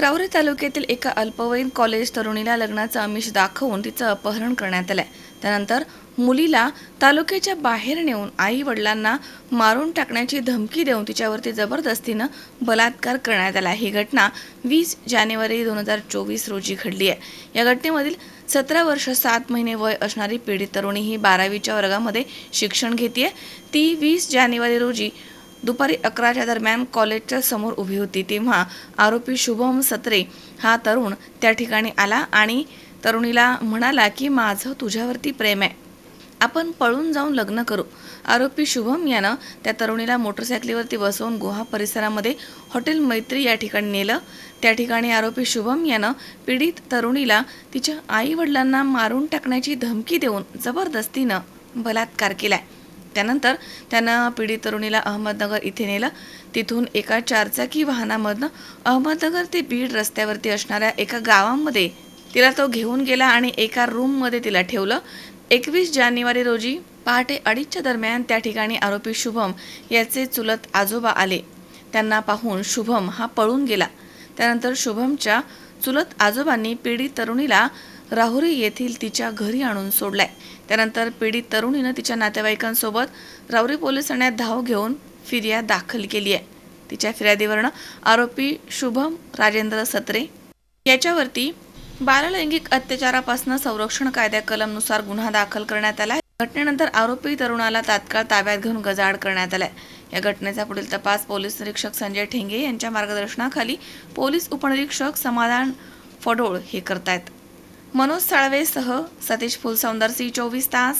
राऊरी तालुक्यातील एका अल्पवयीन कॉलेज तरुणीला लग्नाचं आमिष दाखवून तिचं अपहरण करण्यात आलंय. त्यानंतर मुलीला तालुक्याच्या बाहेर नेऊन आई वडिलांना मारून टाकण्याची धमकी देऊन तिच्यावरती जबरदस्तीनं बलात्कार करण्यात आला. ही घटना वीस जानेवारी दोन हजार चोवीस रोजी घडली आहे. या घटनेमधील सतरा वर्ष सात महिने वय असणारी पीडित तरुणी ही बारावीच्या वर्गामध्ये शिक्षण घेते ती वीस जानेवारी रोजी दुपारी अकराच्या दरम्यान कॉलेजच्या समोर उभी होती. तेव्हा आरोपी शुभम सत्रे हा तरुण त्या ठिकाणी आला आणि तरुणीला म्हणाला की माझं तुझ्यावरती प्रेम आहे. आपण पळून जाऊन लग्न करू. आरोपी शुभम यानं त्या तरुणीला मोटरसायकलीवरती बसवून गुहा परिसरामध्ये हॉटेल मैत्री या ठिकाणी नेलं. त्या ठिकाणी आरोपी शुभम यानं पीडित तरुणीला तिच्या आई वडिलांना मारून टाकण्याची धमकी देऊन जबरदस्तीनं बलात्कार केलाय. त्यानंतर त्यानं पीडित तरुणीला अहमदनगर इथे नेलं. तिथून एका चारचाकी वाहनामधनं अहमदनगर ते बीड रस्त्यावरती असणाऱ्या एका गावामध्ये तिला तो घेऊन गेला आणि एका रूममध्ये तिला ठेवलं. एकवीस जानेवारी रोजी पहाटे अडीचच्या दरम्यान त्या ठिकाणी आरोपी शुभम याचे चुलत आजोबा आले. त्यांना पाहून शुभम हा पळून गेला. त्यानंतर शुभमच्या चुलत आजोबांनी पीडित तरुणीला राहुरी येथील तिच्या घरी आणून सोडलाय. त्यानंतर पीडित तरुणीनं तिच्या नातेवाईकांसोबत राहुरी पोलीस ठाण्यात धाव घेऊन फिर्याद दाखल केली आहे. तिच्या फिर्यादीवरनं आरोपी शुभम राजेंद्र सत्रे याच्यावरती बाललैंगिक अत्याचारापासून संरक्षण कायद्या कलमनुसार गुन्हा दाखल करण्यात आला घटनेनंतर आरोपी तरुणाला तात्काळ ताब्यात घेऊन गजाआड करण्यात आलाय. या घटनेचा पुढील तपास पोलीस निरीक्षक संजय ठेंगे यांच्या मार्गदर्शनाखाली पोलीस उपनिरीक्षक समाधान फडोळ हे करतायत. मनोज साळवेसह सतीश फुलसौंदर सी चोवीस तास.